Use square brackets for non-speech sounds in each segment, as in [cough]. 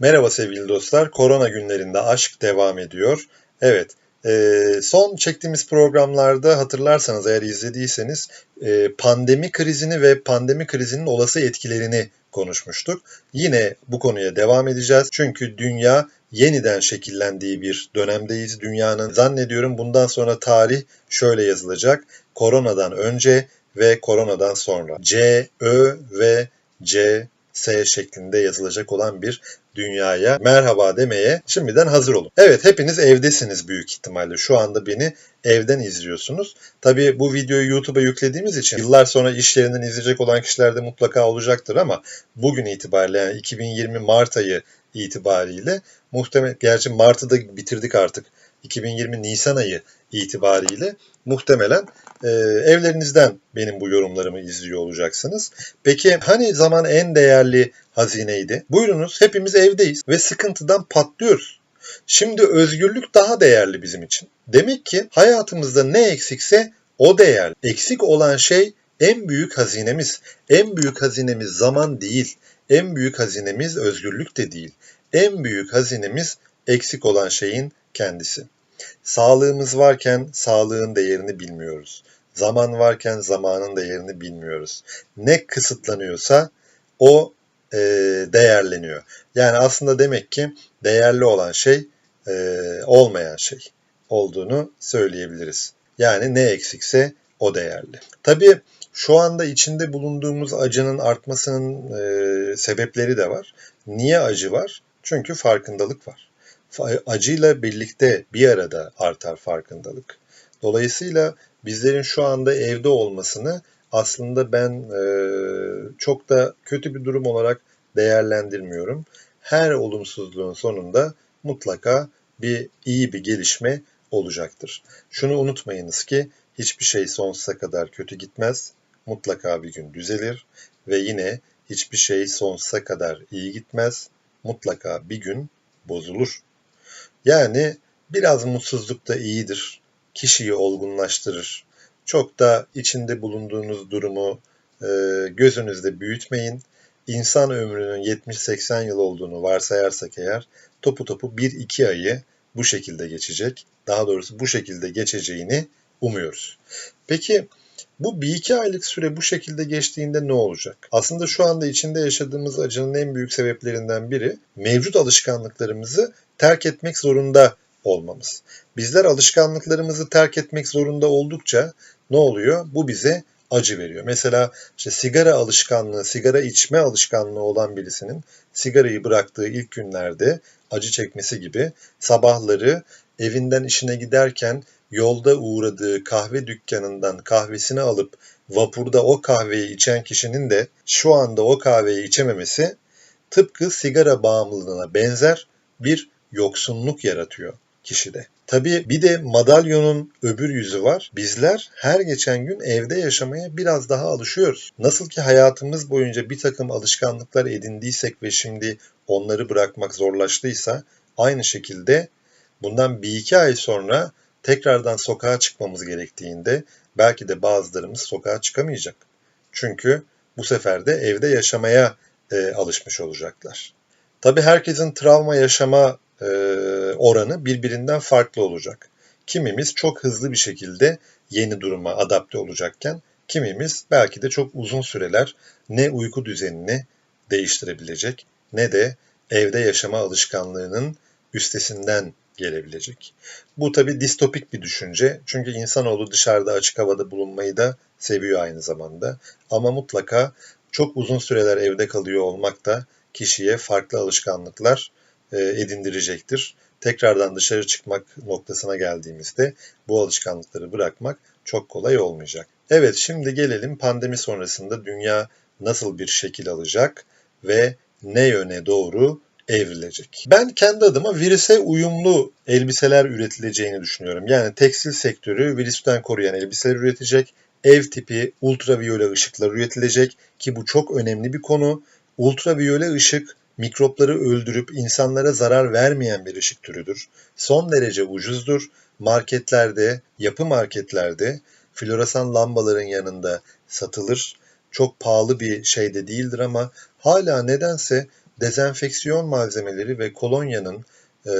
Merhaba sevgili dostlar. Korona günlerinde aşk devam ediyor. Evet, e, son çektiğimiz programlarda hatırlarsanız eğer izlediyseniz e, pandemi krizini ve pandemi krizinin olası etkilerini konuşmuştuk. Yine bu konuya devam edeceğiz. Çünkü dünya yeniden şekillendiği bir dönemdeyiz. Dünyanın zannediyorum bundan sonra tarih şöyle yazılacak. Koronadan önce ve koronadan sonra. C, Ö ve C, S şeklinde yazılacak olan bir dünyaya merhaba demeye şimdiden hazır olun. Evet hepiniz evdesiniz büyük ihtimalle. Şu anda beni evden izliyorsunuz. Tabii bu videoyu YouTube'a yüklediğimiz için yıllar sonra iş yerinden izleyecek olan kişiler de mutlaka olacaktır ama bugün itibariyle yani 2020 Mart ayı itibariyle muhtemel gerçi Mart'ı da bitirdik artık. 2020 Nisan ayı itibariyle muhtemelen e, evlerinizden benim bu yorumlarımı izliyor olacaksınız. Peki hani zaman en değerli hazineydi? Buyurunuz hepimiz evdeyiz ve sıkıntıdan patlıyoruz. Şimdi özgürlük daha değerli bizim için. Demek ki hayatımızda ne eksikse o değerli. Eksik olan şey en büyük hazinemiz. En büyük hazinemiz zaman değil. En büyük hazinemiz özgürlük de değil. En büyük hazinemiz eksik olan şeyin kendisi. Sağlığımız varken sağlığın değerini bilmiyoruz. Zaman varken zamanın değerini bilmiyoruz. Ne kısıtlanıyorsa o e, değerleniyor. Yani aslında demek ki değerli olan şey e, olmayan şey olduğunu söyleyebiliriz. Yani ne eksikse o değerli. Tabii şu anda içinde bulunduğumuz acının artmasının e, sebepleri de var. Niye acı var? Çünkü farkındalık var acıyla birlikte bir arada artar farkındalık. Dolayısıyla bizlerin şu anda evde olmasını aslında ben e, çok da kötü bir durum olarak değerlendirmiyorum. Her olumsuzluğun sonunda mutlaka bir iyi bir gelişme olacaktır. Şunu unutmayınız ki hiçbir şey sonsuza kadar kötü gitmez. Mutlaka bir gün düzelir ve yine hiçbir şey sonsuza kadar iyi gitmez. Mutlaka bir gün bozulur. Yani biraz mutsuzluk da iyidir. Kişiyi olgunlaştırır. Çok da içinde bulunduğunuz durumu e, gözünüzde büyütmeyin. İnsan ömrünün 70-80 yıl olduğunu varsayarsak eğer topu topu 1-2 ayı bu şekilde geçecek. Daha doğrusu bu şekilde geçeceğini umuyoruz. Peki bu bir iki aylık süre bu şekilde geçtiğinde ne olacak? Aslında şu anda içinde yaşadığımız acının en büyük sebeplerinden biri mevcut alışkanlıklarımızı terk etmek zorunda olmamız. Bizler alışkanlıklarımızı terk etmek zorunda oldukça ne oluyor? Bu bize acı veriyor. Mesela işte sigara alışkanlığı, sigara içme alışkanlığı olan birisinin sigarayı bıraktığı ilk günlerde acı çekmesi gibi sabahları evinden işine giderken yolda uğradığı kahve dükkanından kahvesini alıp vapurda o kahveyi içen kişinin de şu anda o kahveyi içememesi tıpkı sigara bağımlılığına benzer bir yoksunluk yaratıyor kişide. Tabii bir de madalyonun öbür yüzü var. Bizler her geçen gün evde yaşamaya biraz daha alışıyoruz. Nasıl ki hayatımız boyunca bir takım alışkanlıklar edindiysek ve şimdi onları bırakmak zorlaştıysa aynı şekilde bundan bir iki ay sonra tekrardan sokağa çıkmamız gerektiğinde belki de bazılarımız sokağa çıkamayacak. Çünkü bu sefer de evde yaşamaya e, alışmış olacaklar. Tabii herkesin travma yaşama e, oranı birbirinden farklı olacak. Kimimiz çok hızlı bir şekilde yeni duruma adapte olacakken kimimiz belki de çok uzun süreler ne uyku düzenini değiştirebilecek ne de evde yaşama alışkanlığının üstesinden gelebilecek. Bu tabi distopik bir düşünce çünkü insanoğlu dışarıda açık havada bulunmayı da seviyor aynı zamanda. Ama mutlaka çok uzun süreler evde kalıyor olmak da kişiye farklı alışkanlıklar edindirecektir. Tekrardan dışarı çıkmak noktasına geldiğimizde bu alışkanlıkları bırakmak çok kolay olmayacak. Evet şimdi gelelim pandemi sonrasında dünya nasıl bir şekil alacak ve ne yöne doğru evrilecek. Ben kendi adıma virüse uyumlu elbiseler üretileceğini düşünüyorum. Yani tekstil sektörü virüsten koruyan elbiseler üretecek, ev tipi ultraviyole ışıklar üretilecek ki bu çok önemli bir konu. Ultraviyole ışık mikropları öldürüp insanlara zarar vermeyen bir ışık türüdür. Son derece ucuzdur. Marketlerde, yapı marketlerde floresan lambaların yanında satılır. Çok pahalı bir şey de değildir ama hala nedense dezenfeksiyon malzemeleri ve kolonyanın e,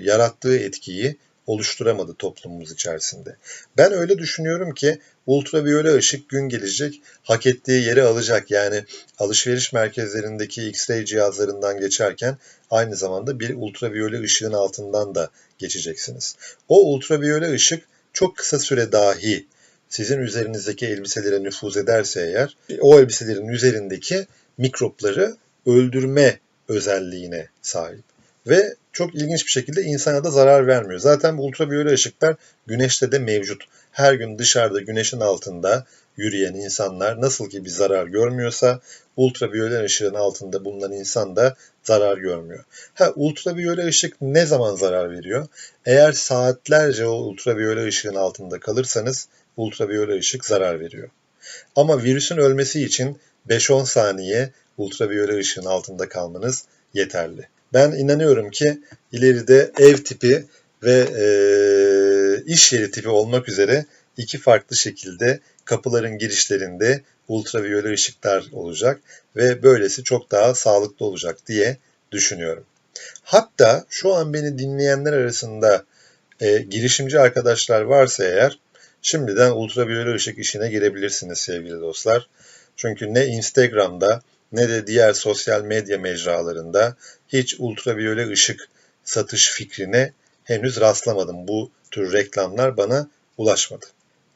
yarattığı etkiyi oluşturamadı toplumumuz içerisinde. Ben öyle düşünüyorum ki ultraviyole ışık gün gelecek hak ettiği yeri alacak. Yani alışveriş merkezlerindeki X-ray cihazlarından geçerken aynı zamanda bir ultraviyole ışığın altından da geçeceksiniz. O ultraviyole ışık çok kısa süre dahi sizin üzerinizdeki elbiselere nüfuz ederse eğer o elbiselerin üzerindeki mikropları öldürme özelliğine sahip. Ve çok ilginç bir şekilde insana da zarar vermiyor. Zaten bu ultraviyole ışıklar güneşte de mevcut. Her gün dışarıda güneşin altında yürüyen insanlar nasıl ki bir zarar görmüyorsa ultraviyole ışığın altında bulunan insan da zarar görmüyor. Ha ultraviyole ışık ne zaman zarar veriyor? Eğer saatlerce o ultraviyole ışığın altında kalırsanız ultraviyole ışık zarar veriyor. Ama virüsün ölmesi için 5-10 saniye ultraviyole ışığın altında kalmanız yeterli. Ben inanıyorum ki ileride ev tipi ve e, iş yeri tipi olmak üzere iki farklı şekilde kapıların girişlerinde ultraviyole ışıklar olacak ve böylesi çok daha sağlıklı olacak diye düşünüyorum. Hatta şu an beni dinleyenler arasında e, girişimci arkadaşlar varsa eğer şimdiden ultraviyole ışık işine girebilirsiniz sevgili dostlar. Çünkü ne Instagram'da ne de diğer sosyal medya mecralarında hiç ultraviyole ışık satış fikrine henüz rastlamadım. Bu tür reklamlar bana ulaşmadı.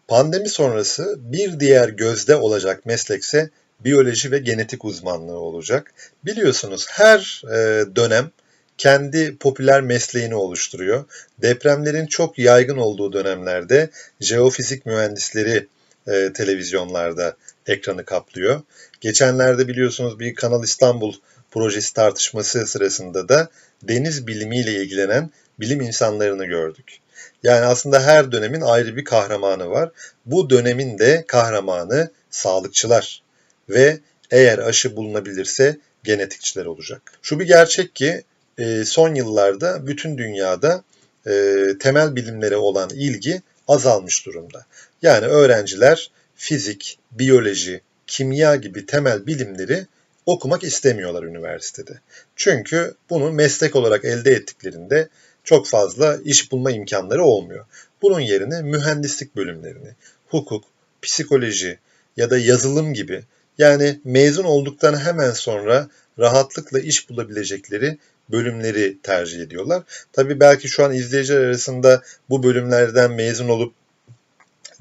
Pandemi sonrası bir diğer gözde olacak meslekse biyoloji ve genetik uzmanlığı olacak. Biliyorsunuz her e, dönem kendi popüler mesleğini oluşturuyor. Depremlerin çok yaygın olduğu dönemlerde jeofizik mühendisleri e, televizyonlarda ekranı kaplıyor. Geçenlerde biliyorsunuz bir Kanal İstanbul projesi tartışması sırasında da deniz bilimiyle ilgilenen bilim insanlarını gördük. Yani aslında her dönemin ayrı bir kahramanı var. Bu dönemin de kahramanı sağlıkçılar ve eğer aşı bulunabilirse genetikçiler olacak. Şu bir gerçek ki e, son yıllarda bütün dünyada e, temel bilimlere olan ilgi azalmış durumda. Yani öğrenciler fizik, biyoloji, kimya gibi temel bilimleri okumak istemiyorlar üniversitede. Çünkü bunu meslek olarak elde ettiklerinde çok fazla iş bulma imkanları olmuyor. Bunun yerine mühendislik bölümlerini, hukuk, psikoloji ya da yazılım gibi yani mezun olduktan hemen sonra rahatlıkla iş bulabilecekleri bölümleri tercih ediyorlar. Tabii belki şu an izleyiciler arasında bu bölümlerden mezun olup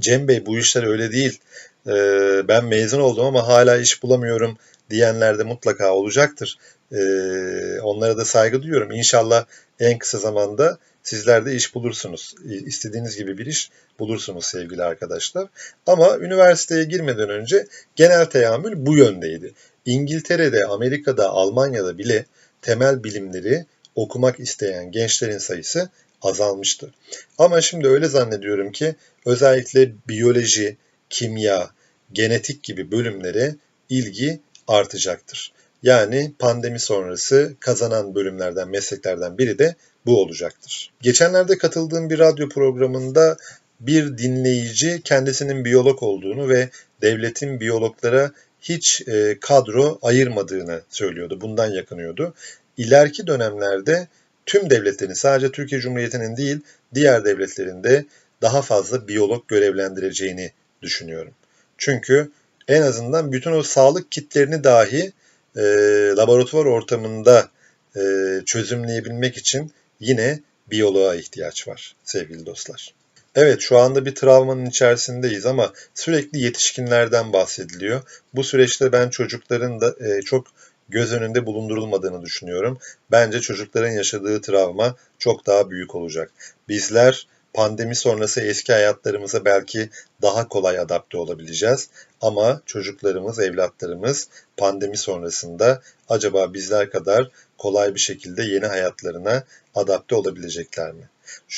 Cem Bey bu işler öyle değil. Ee, ben mezun oldum ama hala iş bulamıyorum diyenler de mutlaka olacaktır. Ee, onlara da saygı duyuyorum. İnşallah en kısa zamanda sizler de iş bulursunuz. İstediğiniz gibi bir iş bulursunuz sevgili arkadaşlar. Ama üniversiteye girmeden önce genel teamül bu yöndeydi. İngiltere'de, Amerika'da, Almanya'da bile temel bilimleri okumak isteyen gençlerin sayısı azalmıştı. Ama şimdi öyle zannediyorum ki özellikle biyoloji, kimya, genetik gibi bölümlere ilgi artacaktır. Yani pandemi sonrası kazanan bölümlerden, mesleklerden biri de bu olacaktır. Geçenlerde katıldığım bir radyo programında bir dinleyici kendisinin biyolog olduğunu ve devletin biyologlara hiç e, kadro ayırmadığını söylüyordu. Bundan yakınıyordu. İleriki dönemlerde tüm devletlerin sadece Türkiye Cumhuriyeti'nin değil diğer devletlerinde daha fazla biyolog görevlendireceğini düşünüyorum. Çünkü en azından bütün o sağlık kitlerini dahi e, laboratuvar ortamında e, çözümleyebilmek için yine biyoloğa ihtiyaç var sevgili dostlar. Evet şu anda bir travmanın içerisindeyiz ama sürekli yetişkinlerden bahsediliyor. Bu süreçte ben çocukların da e, çok göz önünde bulundurulmadığını düşünüyorum. Bence çocukların yaşadığı travma çok daha büyük olacak. Bizler pandemi sonrası eski hayatlarımıza belki daha kolay adapte olabileceğiz. Ama çocuklarımız, evlatlarımız pandemi sonrasında acaba bizler kadar kolay bir şekilde yeni hayatlarına adapte olabilecekler mi?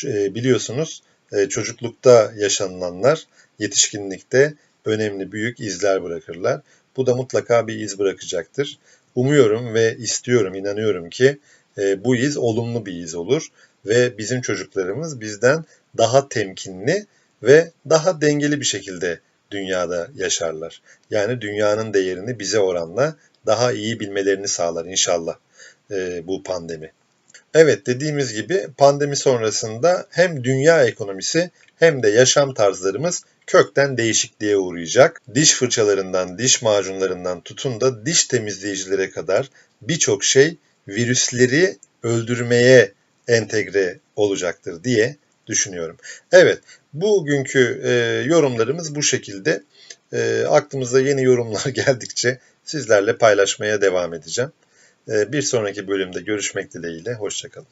E, biliyorsunuz e, çocuklukta yaşanılanlar yetişkinlikte önemli büyük izler bırakırlar. Bu da mutlaka bir iz bırakacaktır. Umuyorum ve istiyorum, inanıyorum ki e, bu iz olumlu bir iz olur ve bizim çocuklarımız bizden daha temkinli ve daha dengeli bir şekilde dünyada yaşarlar. Yani dünyanın değerini bize oranla daha iyi bilmelerini sağlar inşallah e, bu pandemi. Evet dediğimiz gibi pandemi sonrasında hem dünya ekonomisi hem de yaşam tarzlarımız kökten değişikliğe uğrayacak. Diş fırçalarından, diş macunlarından tutun da diş temizleyicilere kadar birçok şey virüsleri öldürmeye entegre olacaktır diye düşünüyorum. Evet, bugünkü e, yorumlarımız bu şekilde. E, aklımıza yeni yorumlar [laughs] geldikçe sizlerle paylaşmaya devam edeceğim. E, bir sonraki bölümde görüşmek dileğiyle, hoşçakalın.